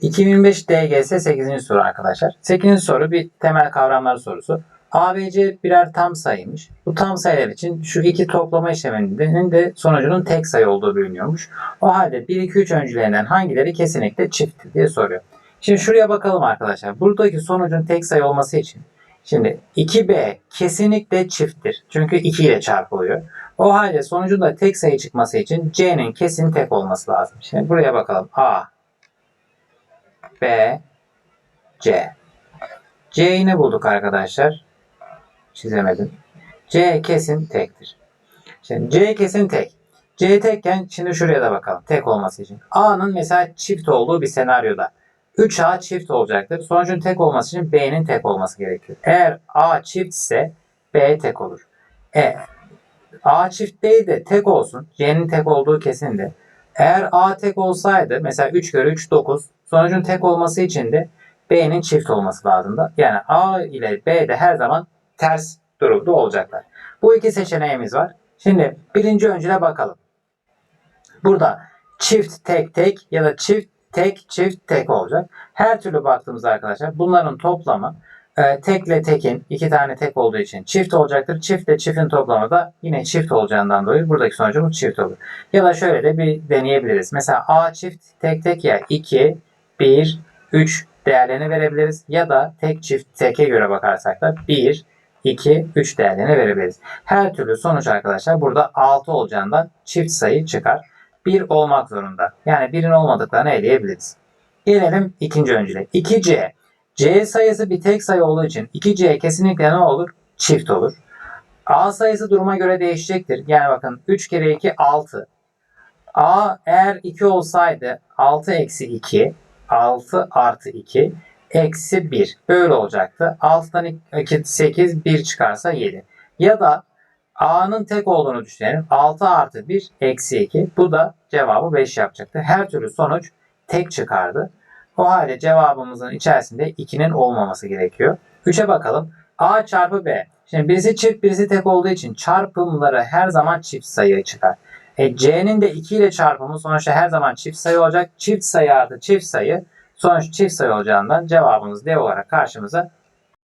2025 DGS 8. soru arkadaşlar. 8. soru bir temel kavramlar sorusu. ABC birer tam sayıymış. Bu tam sayılar için şu iki toplama işleminin de sonucunun tek sayı olduğu biliniyormuş. O halde 1, 2, 3 öncülerinden hangileri kesinlikle çifttir diye soruyor. Şimdi şuraya bakalım arkadaşlar. Buradaki sonucun tek sayı olması için Şimdi 2B kesinlikle çifttir. Çünkü 2 ile çarpılıyor. O halde sonucun da tek sayı çıkması için C'nin kesin tek olması lazım. Şimdi buraya bakalım. A, B, C. C'yi ne bulduk arkadaşlar? Çizemedim. C kesin tektir. Şimdi C kesin tek. C tekken şimdi şuraya da bakalım. Tek olması için. A'nın mesela çift olduğu bir senaryoda 3A çift olacaktır. Sonucun tek olması için B'nin tek olması gerekiyor. Eğer A çift ise B tek olur. E, A çift değil de tek olsun. C'nin tek olduğu kesindi. Eğer A tek olsaydı mesela 3 kere 3 9 sonucun tek olması için de B'nin çift olması lazımdı. Yani A ile B de her zaman ters durumda olacaklar. Bu iki seçeneğimiz var. Şimdi birinci öncüle bakalım. Burada çift tek tek ya da çift tek çift tek olacak. Her türlü baktığımızda arkadaşlar bunların toplamı e, tekle tekin iki tane tek olduğu için çift olacaktır. Çiftle çiftin toplamı da yine çift olacağından dolayı buradaki sonucumuz çift olur. Ya da şöyle de bir deneyebiliriz. Mesela A çift tek tek ya 2, 1, 3 değerlerini verebiliriz. Ya da tek çift teke göre bakarsak da 1, 2, 3 değerlerini verebiliriz. Her türlü sonuç arkadaşlar burada 6 olacağından çift sayı çıkar. 1 olmak zorunda. Yani 1'in olmadıklarını eleyebiliriz. Gelelim ikinci öncüle. 2C. C sayısı bir tek sayı olduğu için 2C kesinlikle ne olur? Çift olur. A sayısı duruma göre değişecektir. Yani bakın 3 kere 2 6. A eğer 2 olsaydı 6 eksi 2 6 artı 2 eksi 1. Böyle olacaktı. 6'dan 2 8 1 çıkarsa 7. Ya da A'nın tek olduğunu düşünelim. 6 artı 1 eksi 2. Bu da cevabı 5 yapacaktı. Her türlü sonuç tek çıkardı. O halde cevabımızın içerisinde 2'nin olmaması gerekiyor. 3'e bakalım. A çarpı B. Şimdi birisi çift birisi tek olduğu için çarpımları her zaman çift sayı çıkar. E, C'nin de 2 ile çarpımı sonuçta her zaman çift sayı olacak. Çift sayı artı çift sayı sonuç çift sayı olacağından cevabımız D olarak karşımıza